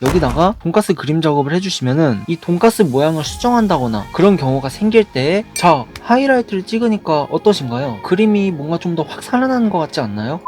여기다가 돈가스 그림 작업을 해주시면은 이 돈가스 모양을 수정한다거나 그런 경우가 생길 때자 하이라이트를 찍으니까 어떠신가요? 그림이 뭔가 좀 더 확 살아나는 것 같지 않나요?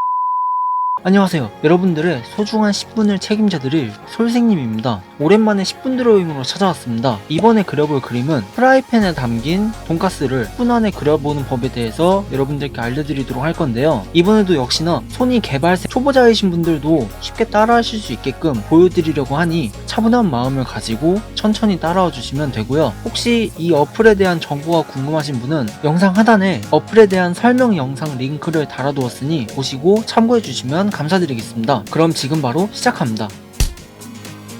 안녕하세요. 여러분들의 소중한 10분을 책임져 드릴 솔생님입니다. 오랜만에 10분 드로잉으로 찾아왔습니다. 이번에 그려볼 그림은 프라이팬에 담긴 돈가스를 10분 안에 그려보는 법에 대해서 여러분들께 알려드리도록 할 건데요. 이번에도 역시나 손이 개발생 초보자이신 분들도 쉽게 따라하실 수 있게끔 보여드리려고 하니 차분한 마음을 가지고 천천히 따라와 주시면 되고요. 혹시 이 어플에 대한 정보가 궁금하신 분은 영상 하단에 어플에 대한 설명 영상 링크를 달아두었으니 보시고 참고해 주시면 감사드리겠습니다. 그럼 지금 바로 시작합니다.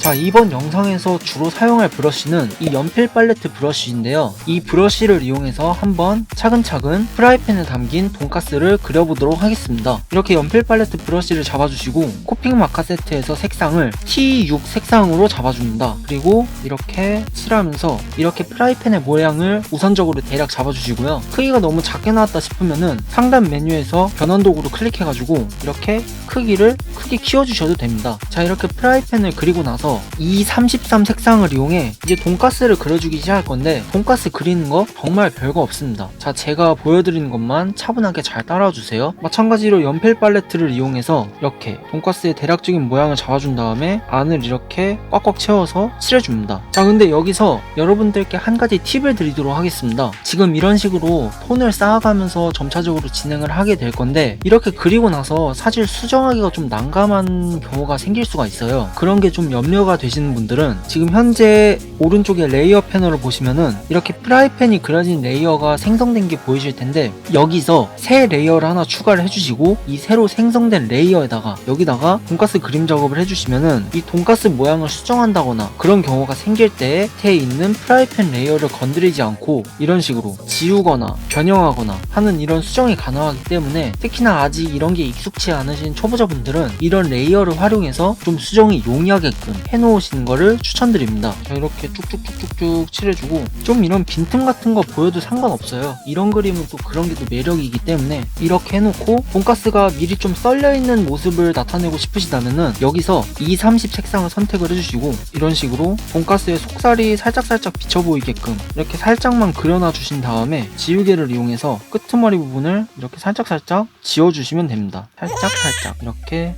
자 이번 영상에서 주로 사용할 브러쉬는 이 연필 팔레트 브러쉬인데요. 이 브러쉬를 이용해서 한번 차근차근 프라이팬에 담긴 돈가스를 그려보도록 하겠습니다. 이렇게 연필 팔레트 브러쉬를 잡아주시고 코핑 마카 세트에서 색상을 T6 색상으로 잡아줍니다. 그리고 이렇게 칠하면서 이렇게 프라이팬의 모양을 우선적으로 대략 잡아주시고요. 크기가 너무 작게 나왔다 싶으면은 상단 메뉴에서 변환 도구로 클릭해가지고 이렇게 크기를 크게 키워주셔도 됩니다. 자 이렇게 프라이팬을 그리고 나서 E33 색상을 이용해 이제 돈가스를 그려주기 시작할 건데 돈가스 그리는 거 정말 별거 없습니다. 자 제가 보여드리는 것만 차분하게 잘 따라와 주세요. 마찬가지로 연필 팔레트를 이용해서 이렇게 돈가스의 대략적인 모양을 잡아준 다음에 안을 이렇게 꽉꽉 채워서 칠해줍니다. 자 근데 여기서 여러분들께 한 가지 팁을 드리도록 하겠습니다. 지금 이런 식으로 톤을 쌓아가면서 점차적으로 진행을 하게 될 건데 이렇게 그리고 나서 사실 수정하기가 좀 난감한 경우가 생길 수가 있어요. 그런 게 좀 염려 가 되시는 분들은 지금 현재 오른쪽에 레이어 패널을 보시면은 이렇게 프라이팬이 그려진 레이어가 생성된 게 보이실 텐데 여기서 새 레이어를 하나 추가를 해주시고 이 새로 생성된 레이어에다가 여기다가 돈가스 그림 작업을 해주시면은 이 돈가스 모양을 수정한다거나 그런 경우가 생길 때 밑에 있는 프라이팬 레이어를 건드리지 않고 이런 식으로 지우거나 변형하거나 하는 이런 수정이 가능하기 때문에 특히나 아직 이런 게 익숙치 않으신 초보자분들은 이런 레이어를 활용해서 좀 수정이 용이하게끔 해놓으시는 거를 추천드립니다. 자, 이렇게 쭉쭉쭉쭉쭉 칠해주고 좀 이런 빈틈 같은 거 보여도 상관없어요. 이런 그림은 또 그런 게 또 매력이기 때문에 이렇게 해놓고 돈가스가 미리 좀 썰려있는 모습을 나타내고 싶으시다면은 여기서 230 색상을 선택을 해주시고 이런 식으로 돈가스의 속살이 살짝살짝 비쳐 보이게끔 이렇게 살짝만 그려놔 주신 다음에 지우개를 이용해서 끄트머리 부분을 이렇게 살짝살짝 지워주시면 됩니다. 살짝살짝 이렇게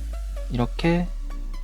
이렇게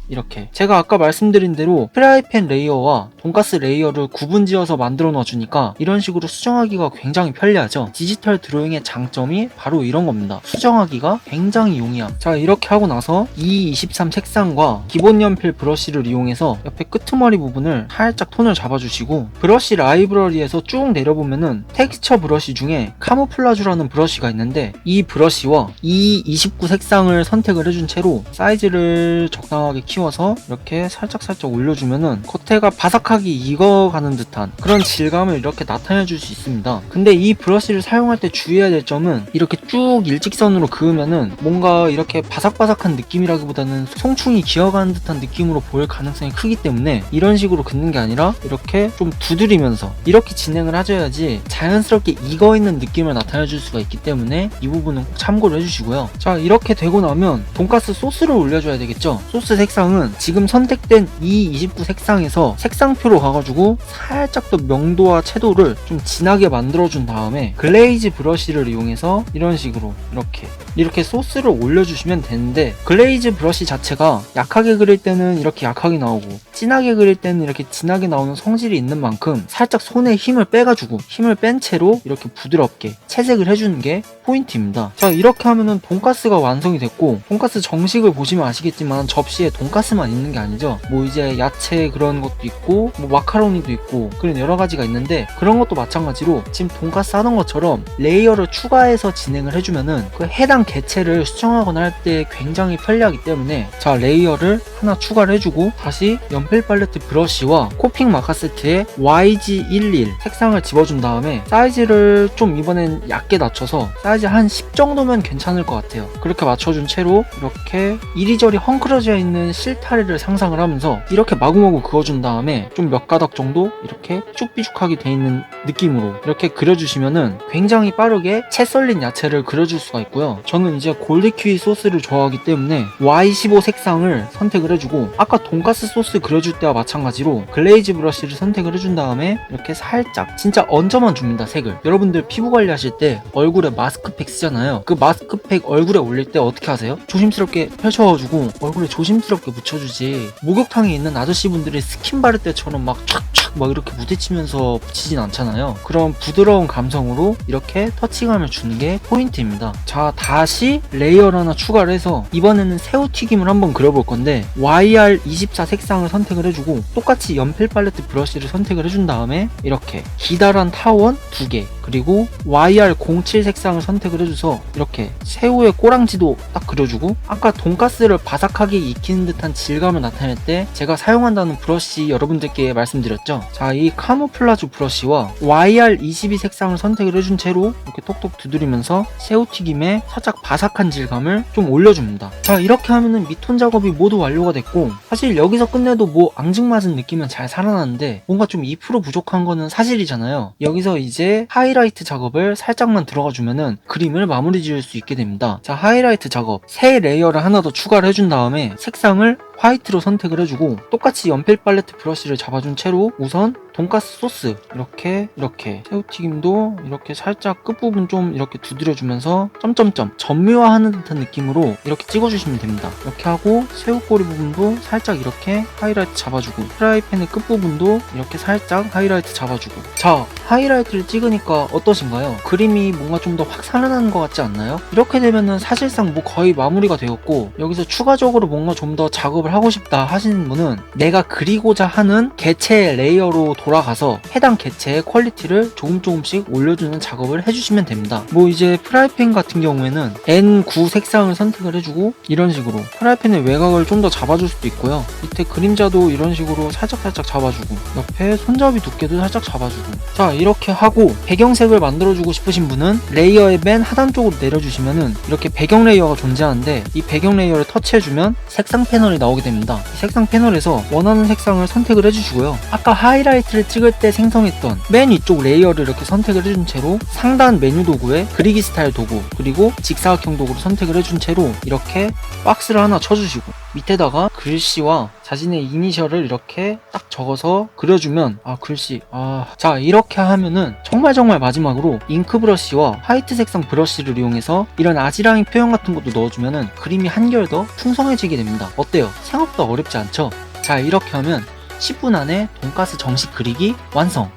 이렇게. 제가 아까 말씀드린 대로 프라이팬 레이어와 돈가스 레이어를 구분지어서 만들어 놔주니까 이런 식으로 수정하기가 굉장히 편리하죠. 디지털 드로잉의 장점이 바로 이런 겁니다. 수정하기가 굉장히 용이함. 자 이렇게 하고 나서 E23 색상과 기본 연필 브러쉬를 이용해서 옆에 끄트머리 부분을 살짝 톤을 잡아주시고 브러쉬 라이브러리에서 쭉 내려보면은 텍스처 브러쉬 중에 카모플라주라는 브러쉬가 있는데 이 브러쉬와 E29 색상을 선택을 해준 채로 사이즈를 적당하게 키워 서 이렇게 살짝살짝 올려주면은 겉에가 바삭하게 익어가는 듯한 그런 질감을 이렇게 나타내 줄 수 있습니다. 근데 이 브러쉬를 사용할 때 주의해야 될 점은 이렇게 쭉 일직선으로 그으면은 뭔가 이렇게 바삭바삭한 느낌이라기보다는 송충이 기어가는 듯한 느낌으로 보일 가능성이 크기 때문에 이런 식으로 긋는 게 아니라 이렇게 좀 두드리면서 이렇게 진행을 하셔야지 자연스럽게 익어있는 느낌을 나타내 줄 수가 있기 때문에 이 부분은 꼭 참고를 해주시고요. 자 이렇게 되고 나면 돈가스 소스를 올려줘야 되겠죠? 소스 색상 은 지금 선택된 E29 색상에서 색상표로 가가지고 살짝 더 명도와 채도를 좀 진하게 만들어준 다음에 글레이즈 브러쉬를 이용해서 이런 식으로 이렇게 이렇게 소스를 올려주시면 되는데 글레이즈 브러쉬 자체가 약하게 그릴 때는 이렇게 약하게 나오고 진하게 그릴 때는 이렇게 진하게 나오는 성질이 있는 만큼 살짝 손에 힘을 빼가지고 힘을 뺀 채로 이렇게 부드럽게 채색을 해주는 게 포인트입니다. 자 이렇게 하면은 돈가스가 완성이 됐고 돈가스 정식을 보시면 아시겠지만 접시에 돈가스만 있는 게 아니죠? 뭐 이제 야채 그런 것도 있고 뭐 마카로니도 있고 그런 여러 가지가 있는데 그런 것도 마찬가지로 지금 돈가스 하던 것처럼 레이어를 추가해서 진행을 해주면은 그 해당 개체를 수정하거나 할 때 굉장히 편리하기 때문에 자 레이어를 하나 추가를 해주고 다시 연필 팔레트 브러쉬와 코핑 마카 세트에 YG11 색상을 집어준 다음에 사이즈를 좀 이번엔 얇게 낮춰서 사이즈 한 10 정도면 괜찮을 것 같아요. 그렇게 맞춰준 채로 이렇게 이리저리 헝클어져 있는 실타래를 상상을 하면서 이렇게 마구마구 그어준 다음에 좀 몇 가닥 정도 이렇게 삐죽삐죽하게 돼 있는 느낌으로 이렇게 그려주시면은 굉장히 빠르게 채 썰린 야채를 그려줄 수가 있고요. 저는 이제 골드키위 소스를 좋아하기 때문에 Y15 색상을 선택을 해주고 아까 돈가스 소스 그려줄 때와 마찬가지로 글레이즈 브러쉬를 선택을 해준 다음에 이렇게 살짝 진짜 얹어만 줍니다 색을. 여러분들 피부 관리하실 때 얼굴에 마스크팩 쓰잖아요. 그 마스크팩 얼굴에 올릴 때 어떻게 하세요? 조심스럽게 펼쳐가지고 얼굴에 조심스럽게 묻혀주지. 목욕탕에 있는 아저씨분들이 스킨 바를 때처럼 막 촥촥 막 이렇게 부딪히면서 붙이진 않잖아요. 그런 부드러운 감성으로 이렇게 터치감을 주는 게 포인트입니다. 자 다시 레이어를 하나 추가를 해서 이번에는 새우튀김을 한번 그려볼 건데 YR24 색상을 선택을 해주고 똑같이 연필 팔레트 브러쉬를 선택을 해준 다음에 이렇게 기다란 타원 2개 그리고 YR07 색상을 선택을 해줘서 이렇게 새우의 꼬랑지도 딱 그려주고 아까 돈가스를 바삭하게 익히는 듯한 질감을 나타낼 때 제가 사용한다는 브러쉬 여러분들께 말씀드렸죠 자 이 카모플라주 브러쉬와 YR22 색상을 선택을 해준 채로 이렇게 톡톡 두드리면서 새우튀김에 살짝 바삭한 질감을 좀 올려줍니다. 자 이렇게 하면은 밑톤 작업이 모두 완료가 됐고 사실 여기서 끝내도 뭐 앙증맞은 느낌은 잘 살아나는데 뭔가 좀 2% 부족한 거는 사실이잖아요. 여기서 이제 하이라이트 작업을 살짝만 들어가 주면은 그림을 마무리 지을 수 있게 됩니다. 자 하이라이트 작업. 새 레이어를 하나 더 추가를 해준 다음에 색상을 화이트로 선택을 해주고 똑같이 연필 팔레트 브러쉬를 잡아준 채로 우선 돈가스 소스 이렇게 이렇게 새우튀김도 이렇게 살짝 끝부분 좀 이렇게 두드려주면서 점점점 점유화하는 듯한 느낌으로 이렇게 찍어주시면 됩니다 이렇게 하고 새우꼬리 부분도 살짝 이렇게 하이라이트 잡아주고 프라이팬의 끝부분도 이렇게 살짝 하이라이트 잡아주고 자 하이라이트를 찍으니까 어떠신가요? 그림이 뭔가 좀 더 확 살아나는 것 같지 않나요? 이렇게 되면은 사실상 뭐 거의 마무리가 되었고 여기서 추가적으로 뭔가 좀 더 작업을 하고 싶다 하시는 분은 내가 그리고자 하는 개체 레이어로 돌아가서 해당 개체의 퀄리티를 조금 조금씩 올려주는 작업을 해주시면 됩니다. 뭐 이제 프라이팬 같은 경우에는 N9 색상을 선택을 해주고 이런 식으로 프라이팬의 외곽을 좀 더 잡아줄 수도 있고요. 밑에 그림자도 이런 식으로 살짝살짝 잡아주고 옆에 손잡이 두께도 살짝 잡아주고 자 이렇게 하고 배경색을 만들어주고 싶으신 분은 레이어의 맨 하단 쪽으로 내려주시면은 이렇게 배경 레이어가 존재하는데 이 배경 레이어를 터치해주면 색상 패널이 나오게 됩니다. 이 색상 패널에서 원하는 색상을 선택을 해주시고요. 아까 하이라이트를 찍을 때 생성했던 맨 위쪽 레이어를 이렇게 선택을 해준 채로 상단 메뉴 도구에 그리기 스타일 도구 그리고 직사각형 도구를 선택을 해준 채로 이렇게 박스를 하나 쳐주시고 밑에다가 글씨와 자신의 이니셜을 이렇게 딱 적어서 그려주면 아 글씨 아 자 이렇게 하면은 정말 정말 마지막으로 잉크 브러쉬와 화이트 색상 브러쉬를 이용해서 이런 아지랑이 표현 같은 것도 넣어주면은 그림이 한결 더 풍성해지게 됩니다. 어때요? 생각보다 어렵지 않죠? 자 이렇게 하면 10분 안에 돈가스 정식 그리기 완성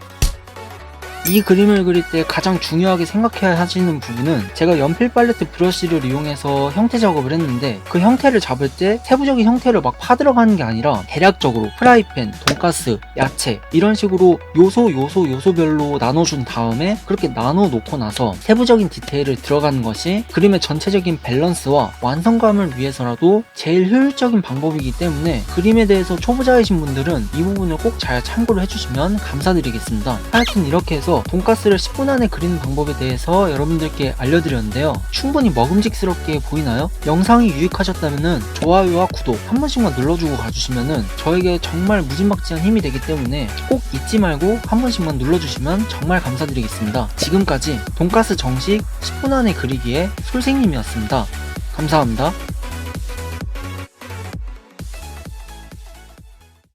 이 그림을 그릴 때 가장 중요하게 생각해야 하시는 부분은 제가 연필 팔레트 브러쉬를 이용해서 형태 작업을 했는데 그 형태를 잡을 때 세부적인 형태를 막 파들어가는 게 아니라 대략적으로 프라이팬, 돈가스, 야채 이런 식으로 요소 요소 요소별로 나눠준 다음에 그렇게 나눠 놓고 나서 세부적인 디테일을 들어가는 것이 그림의 전체적인 밸런스와 완성감을 위해서라도 제일 효율적인 방법이기 때문에 그림에 대해서 초보자이신 분들은 이 부분을 꼭 잘 참고를 해주시면 감사드리겠습니다. 하여튼 이렇게 해서 돈가스를 10분 안에 그리는 방법에 대해서 여러분들께 알려드렸는데요. 충분히 먹음직스럽게 보이나요? 영상이 유익하셨다면 좋아요와 구독 한 번씩만 눌러주고 가주시면 저에게 정말 무진막지한 힘이 되기 때문에 꼭 잊지 말고 한 번씩만 눌러주시면 정말 감사드리겠습니다. 지금까지 돈가스 정식 10분 안에 그리기의 솔생님이었습니다. 감사합니다.